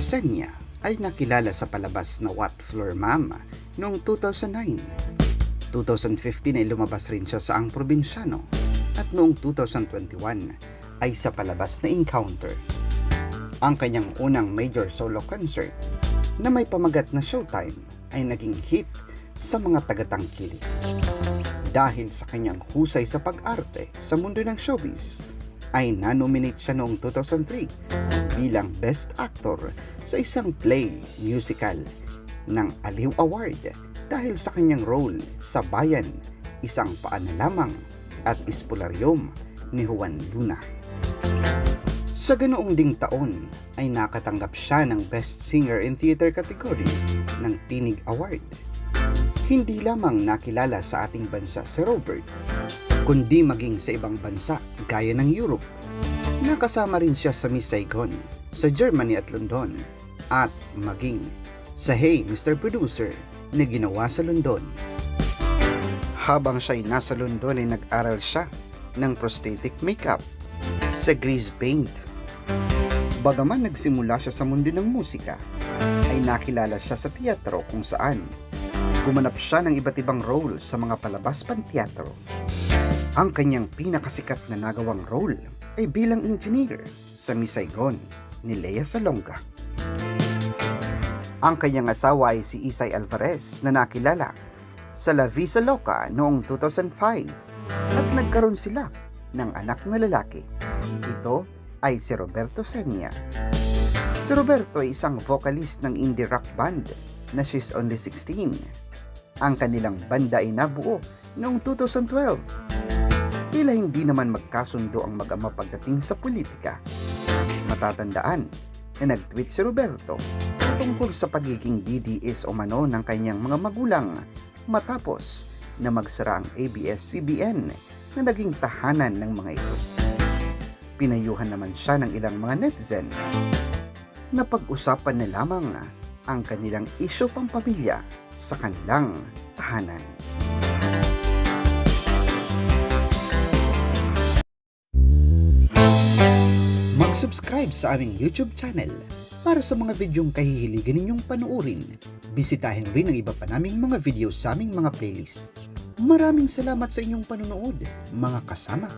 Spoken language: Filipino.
Senya ay nakilala sa palabas na What Floor Ma'am noong 2009. 2015 ay lumabas rin siya sa Ang Probinsyano at noong 2021 ay sa palabas na Encounter. Ang kanyang unang major solo concert na may pamagat na Showtime ay naging hit sa mga tagatangkilik. Dahil sa kanyang husay sa pag-arte sa mundo ng showbiz, ay nanominate siya noong 2003 bilang Best Actor sa isang play musical ng Aliw Award dahil sa kanyang role sa Bayan, isang paana lamang at Ispolaryum ni Juan Luna. Sa ganoong ding taon ay nakatanggap siya ng Best Singer in Theater category ng Tinig Award. Hindi lamang nakilala sa ating bansa si Robert, kundi maging sa ibang bansa gaya ng Europe. Nakasama rin siya sa Miss Saigon, sa Germany at London, at maging sa Hey Mr. Producer na ginawa sa London. Habang siya'y nasa London ay nag-aral siya ng prosthetic makeup sa grease paint. Bagaman nagsimula siya sa mundo ng musika, ay nakilala siya sa teatro kung saan gumanap siya ng iba't ibang role sa mga palabas panteatro. Ang kanyang pinakasikat na nagawang role ay bilang engineer sa Miss Saigon ni Lea Salonga. Ang kanyang asawa ay si Isay Alvarez na nakilala sa La Visa Loca noong 2005 at nagkaroon sila ng anak na lalaki. Ito ay si Roberto Senya. Si Roberto ay isang vocalist ng indie rock band na She's Only 16. Ang kanilang banda ay nabuo noong 2012. Tila hindi naman magkasundo ang mag-ama pagdating sa politika. Matatandaan na nag-tweet si Roberto tungkol sa pagiging DDS o mano ng kanyang mga magulang matapos na magsara ang ABS-CBN na naging tahanan ng mga ito. Pinayuhan naman siya ng ilang mga netizen na pag-usapan na lamang ang kanilang isyo pampamilya sa kanilang tahanan. Mag-subscribe sa aming YouTube channel para sa mga videong kahihiligan ninyong panuorin. Bisitahin rin ang iba pa naming mga video sa aming mga playlist. Maraming salamat sa inyong panonood, mga kasama.